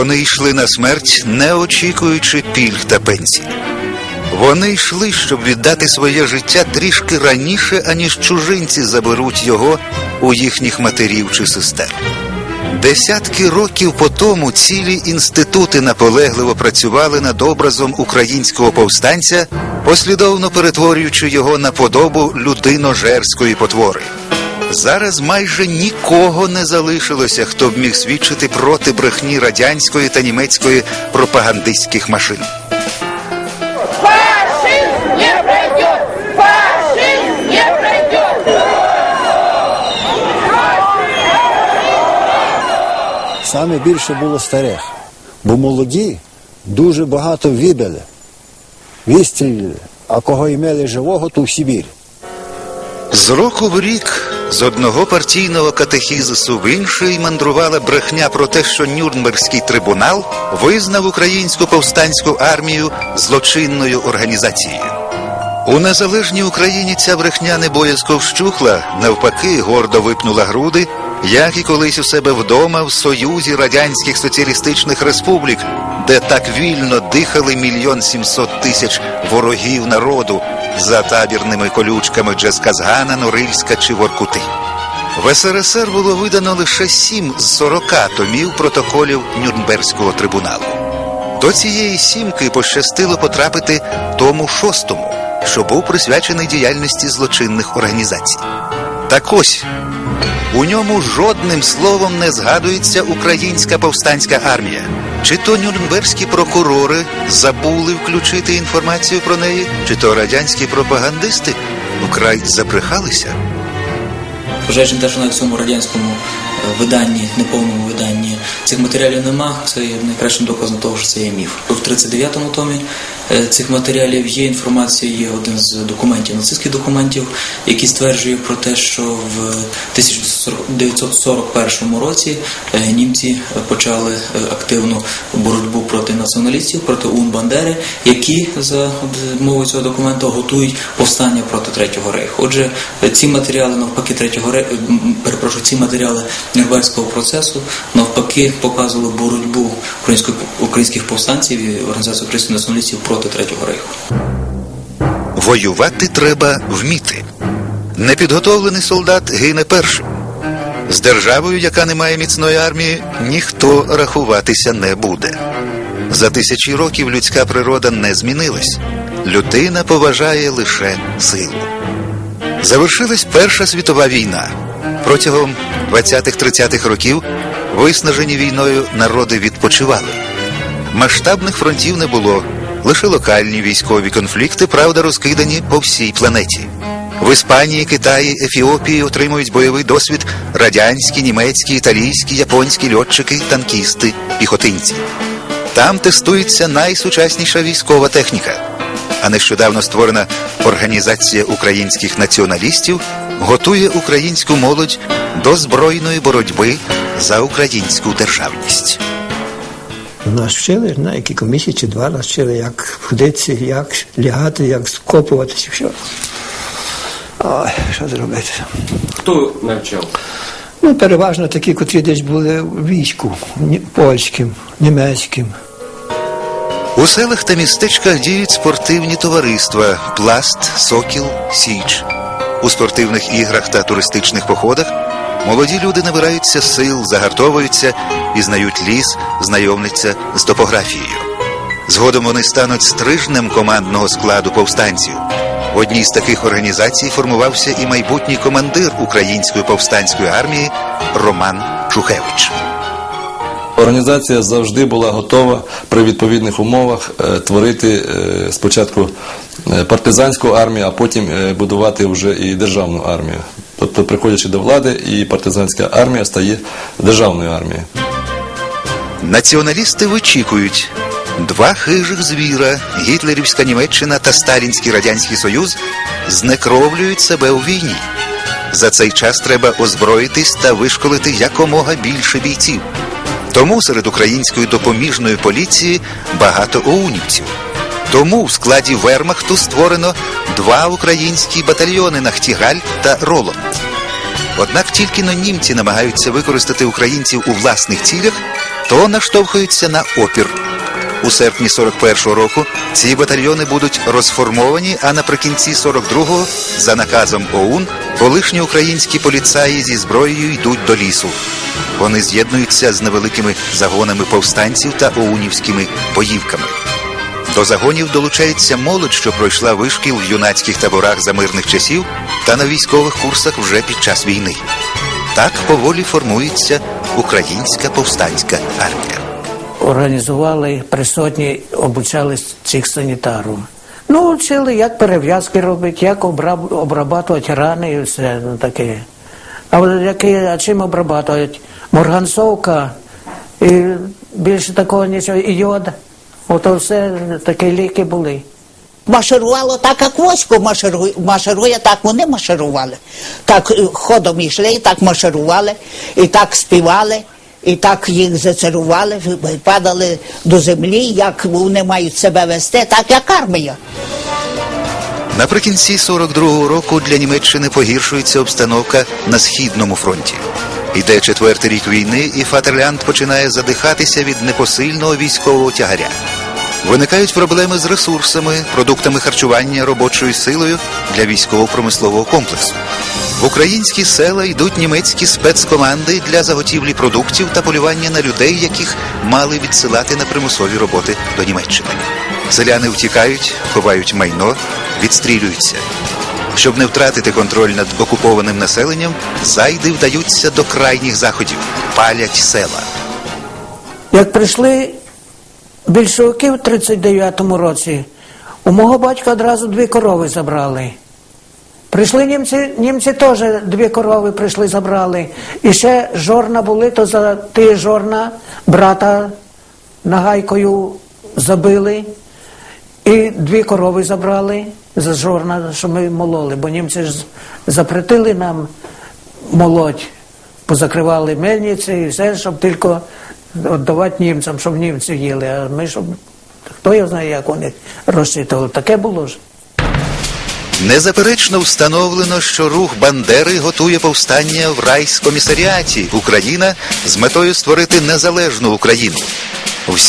Вони йшли на смерть, не очікуючи пільг та пенсій. Вони йшли, щоб віддати своє життя трішки раніше, аніж чужинці заберуть його у їхніх матерів чи сестер. Десятки років по тому цілі інститути наполегливо працювали над образом українського повстанця, послідовно перетворюючи його на подобу людиножерської потвори. Зараз майже нікого не залишилося, хто б міг свідчити проти брехні радянської та німецької пропагандистських машин. Саме більше було старих, бо молоді дуже багато вибили, вистрілили, а кого імели живого, то в Сибір. З року в рік з одного партійного катехізису в інший мандрувала брехня про те, що Нюрнбергський трибунал визнав українську повстанську армію злочинною організацією. У незалежній Україні ця брехня не боязко вщухла, навпаки, гордо випнула груди, як і колись у себе вдома в Союзі Радянських Соціалістичних Республік, де так вільно дихали мільйон сімсот тисяч ворогів народу за табірними колючками Джесказгана, Норильська чи Воркути. В СРСР було видано лише сім з сорока томів протоколів Нюрнберзького трибуналу. До цієї сімки пощастило потрапити тому шостому, що був присвячений діяльності злочинних організацій. Так ось у ньому жодним словом не згадується українська повстанська армія. Чи то нюрнберзькі прокурори забули включити інформацію про неї, чи то радянські пропагандисти вкрай забрехалися. Пожежі навіть на цьому радянському е, виданні, неповному виданні цих матеріалів нема, це є найкращим доказом того, що це є міф. В 39-му томі е, цих матеріалів є інформація, є один з документів, нацистських документів, який стверджує про те, що в 1941 році е, німці почали е, активну боротьбу проти націоналістів, проти УН Бандери, які за мовою цього документу готують повстання проти Третього Рейху. Отже, ці матеріали навпаки Третього Рейху, перепрошую, ці матеріали Нюрнберзького процесу навпаки показували боротьбу української українських повстанців і організації українських націоналістів проти Третього Рейху. Воювати треба вміти. Непідготовлений солдат гине першим. З державою, яка не має міцної армії, ніхто рахуватися не буде. За тисячі років людська природа не змінилась. Людина поважає лише силу. Завершилась Перша світова війна. Протягом 20-30-х років виснажені війною народи відпочивали. Масштабних фронтів не було, лише локальні військові конфлікти, правда, розкидані по всій планеті. В Іспанії, Китаї, Ефіопії отримують бойовий досвід радянські, німецькі, італійські, японські льотчики, танкісти, піхотинці. Там тестується найсучасніша військова техніка. А нещодавно створена організація українських націоналістів готує українську молодь до збройної боротьби за українську державність. Нас вчили, на які комісії чи два нас вчили, як ходити, як лягати, як скопуватися, все. Ой, що зробити? Хто навчав? Ну, переважно такі, котрі десь були в війську, польським, німецьким. У селах та містечках діють спортивні товариства Пласт, Сокіл, Січ. У спортивних іграх та туристичних походах молоді люди набираються сил, загартовуються, пізнають ліс, знайомляться з топографією. Згодом вони стануть стрижнем командного складу повстанців. В одній з таких організацій формувався і майбутній командир української повстанської армії Роман Шухевич. Організація завжди була готова при відповідних умовах е, творити е, спочатку е, партизанську армію, а потім будувати вже і державну армію. Тобто, приходячи до влади, і партизанська армія стає державною армією. Націоналісти вичікують. Два хижих звіра, гітлерівська Німеччина та Сталінський Радянський Союз, знекровлюють себе у війні. За цей час треба озброїтись та вишколити якомога більше бійців. Тому серед української допоміжної поліції багато оунівців. Тому в складі Вермахту створено два українські батальйони Нахтігаль та Роланд. Однак тільки но німці намагаються використати українців у власних цілях, то наштовхуються на опір. У серпні 41-го року ці батальйони будуть розформовані, а наприкінці 42-го, за наказом ОУН, колишні українські поліцаї зі зброєю йдуть до лісу. Вони з'єднуються з невеликими загонами повстанців та оунівськими боївками. До загонів долучається молодь, що пройшла вишкіл в юнацьких таборах за мирних часів та на військових курсах вже під час війни. Так поволі формується українська повстанська армія. організували присутні, обучали цих санітарів. Ну, вчили, як перев'язки робити, як обраб, обрабатувати рани і все таке. А, які, а чим обрабатувати? Морганцовка і більше такого нічого, і йод. Ото все такі ліки були. Марширувало так, як військо марширує, марширує, так вони марширували. Так е, ходом йшли, і так марширували, і так співали, і так їх зацарували, падали до землі, як вони мають себе вести, так як армія. Наприкінці 42-го року для Німеччини погіршується обстановка на східному фронті. Іде четвертий рік війни, і Фатерлянд починає задихатися від непосильного військового тягаря. Виникають проблеми з ресурсами, продуктами харчування, робочою силою для військово-промислового комплексу. В українські села йдуть німецькі спецкоманди для заготівлі продуктів та полювання на людей, яких мали відсилати на примусові роботи до Німеччини. Селяни втікають, ховають майно, відстрілюються. Щоб не втратити контроль над окупованим населенням, зайди вдаються до крайніх заходів, палять села. Як прийшли більшовики в 39-му році, у мого батька одразу дві корови забрали. Прийшли німці, німці теж дві корови прийшли, забрали. І ще жорна були, то за ті жорна брата нагайкою забили. І дві корови забрали за жорна, що ми мололи, бо німці ж запретили нам молоть, позакривали мельниці і все, щоб тільки віддавати німцям, щоб німці їли. А ми щоб хто його знає, як вони розчитували. Таке було ж. Незаперечно встановлено, що рух Бандери готує повстання в райскомісаріаті Україна з метою створити незалежну Україну. Всі